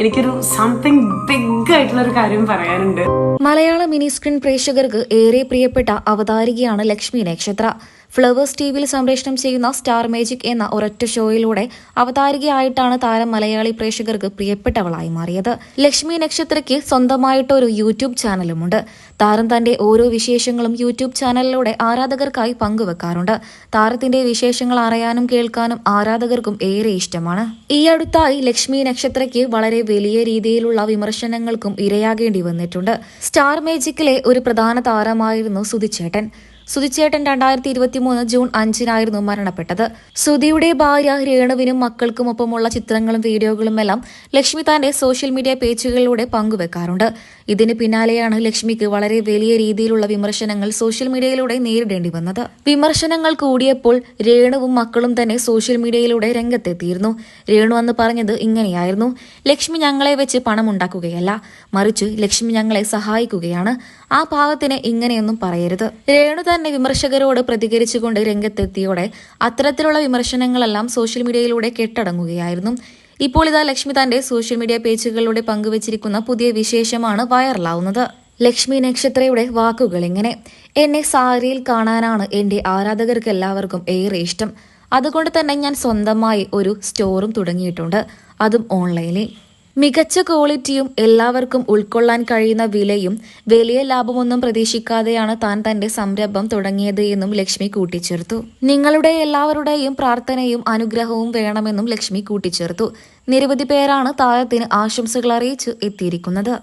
എനിക്കൊരു something big ആയിട്ടുള്ള ഒരു കാര്യം പറയാനുണ്ട്. മലയാള മിനി സ്ക്രീൻ പ്രേക്ഷകർക്ക് ഏറെ പ്രിയപ്പെട്ട അവതാരികയാണ് ലക്ഷ്മി നക്ഷത്ര. ഫ്ലവേഴ്സ് ടി വിയിൽ സംപ്രേഷണം ചെയ്യുന്ന സ്റ്റാർ മേജിക് എന്ന ഒരൊറ്റ ഷോയിലൂടെ അവതാരികയായിട്ടാണ് താരം മലയാളി പ്രേക്ഷകർക്ക് പ്രിയപ്പെട്ടവളായി മാറിയത്. ലക്ഷ്മി നക്ഷത്രയ്ക്ക് സ്വന്തമായിട്ട് ഒരു യൂട്യൂബ് ചാനലുമുണ്ട്. താരം തന്റെ ഓരോ വിശേഷങ്ങളും യൂട്യൂബ് ചാനലിലൂടെ ആരാധകർക്കായി പങ്കുവെക്കാറുണ്ട്. താരത്തിന്റെ വിശേഷങ്ങൾ അറിയാനും കേൾക്കാനും ആരാധകർക്കും ഏറെ ഇഷ്ടമാണ്. ഈ അടുത്തായി ലക്ഷ്മി നക്ഷത്രയ്ക്ക് വളരെ വലിയ രീതിയിലുള്ള വിമർശനങ്ങൾക്കും ഇരയാകേണ്ടി വന്നിട്ടുണ്ട്. സ്റ്റാർ മേജിക്കിലെ ഒരു പ്രധാന താരമായിരുന്നു സുധിച്ചേട്ടൻ. സുധിച്ചേട്ടൻ രണ്ടായിരത്തി ഇരുപത്തിമൂന്ന് ജൂൺ അഞ്ചിനായിരുന്നു മരണപ്പെട്ടത്. സുധിയുടെ ഭാര്യ രേണുവിനും മക്കൾക്കുമൊപ്പമുള്ള ചിത്രങ്ങളും വീഡിയോകളും എല്ലാം ലക്ഷ്മി തന്റെ സോഷ്യൽ മീഡിയ പേജുകളിലൂടെ പങ്കുവെക്കാറുണ്ട്. ഇതിന് പിന്നാലെയാണ് ലക്ഷ്മിക്ക് വളരെ വലിയ രീതിയിലുള്ള വിമർശനങ്ങൾ സോഷ്യൽ മീഡിയയിലൂടെ നേരിടേണ്ടി വന്നത്. വിമർശനങ്ങൾ കൂടിയപ്പോൾ രേണുവും മക്കളും തന്നെ സോഷ്യൽ മീഡിയയിലൂടെ രംഗത്തെത്തിയിരുന്നു. രേണു അന്ന് പറഞ്ഞത് ഇങ്ങനെയായിരുന്നു ലക്ഷ്മി ഞങ്ങളെ വെച്ച് പണം ഉണ്ടാക്കുകയല്ല മറിച്ച് ലക്ഷ്മി ഞങ്ങളെ സഹായിക്കുകയാണ്. ആ ഭാഗത്തിന് ഇങ്ങനെയൊന്നും പറയരുത് രേണു തന്നെ വിമർശകരോട് പ്രതികരിച്ചുകൊണ്ട് രംഗത്തെത്തിയോടെ അത്തരത്തിലുള്ള വിമർശനങ്ങളെല്ലാം സോഷ്യൽ മീഡിയയിലൂടെ കെട്ടടങ്ങുകയായിരുന്നു. ഇപ്പോൾ ഇതാ ലക്ഷ്മി തന്റെ സോഷ്യൽ മീഡിയ പേജുകളിലൂടെ പങ്കുവച്ചിരിക്കുന്ന പുതിയ വിശേഷമാണ് വൈറലാവുന്നത്. ലക്ഷ്മി നക്ഷത്രയുടെ വാക്കുകൾ ഇങ്ങനെ എന്നെ സാരിയിൽ കാണാനാണ് എന്റെ ആരാധകർക്ക് എല്ലാവർക്കും ഏറെ ഇഷ്ടം. അതുകൊണ്ട് തന്നെ ഞാൻ സ്വന്തമായി ഒരു സ്റ്റോറും തുടങ്ങിയിട്ടുണ്ട്. അതും ഓൺലൈനിൽ. മികച്ച ക്വാളിറ്റിയും എല്ലാവർക്കും ഉൾക്കൊള്ളാൻ കഴിയുന്ന വിലയും വലിയ ലാഭമൊന്നും പ്രതീക്ഷിക്കാതെയാണ് താൻ തന്റെ സംരംഭം തുടങ്ങിയത് എന്നും ലക്ഷ്മി കൂട്ടിച്ചേർത്തു. നിങ്ങളുടെ എല്ലാവരുടെയും പ്രാർത്ഥനയും അനുഗ്രഹവും വേണമെന്നും ലക്ഷ്മി കൂട്ടിച്ചേർത്തു. നിരവധി പേരാണ് താരത്തിന് ആശംസകൾ അറിയിച്ച് എത്തിയിരിക്കുന്നത്.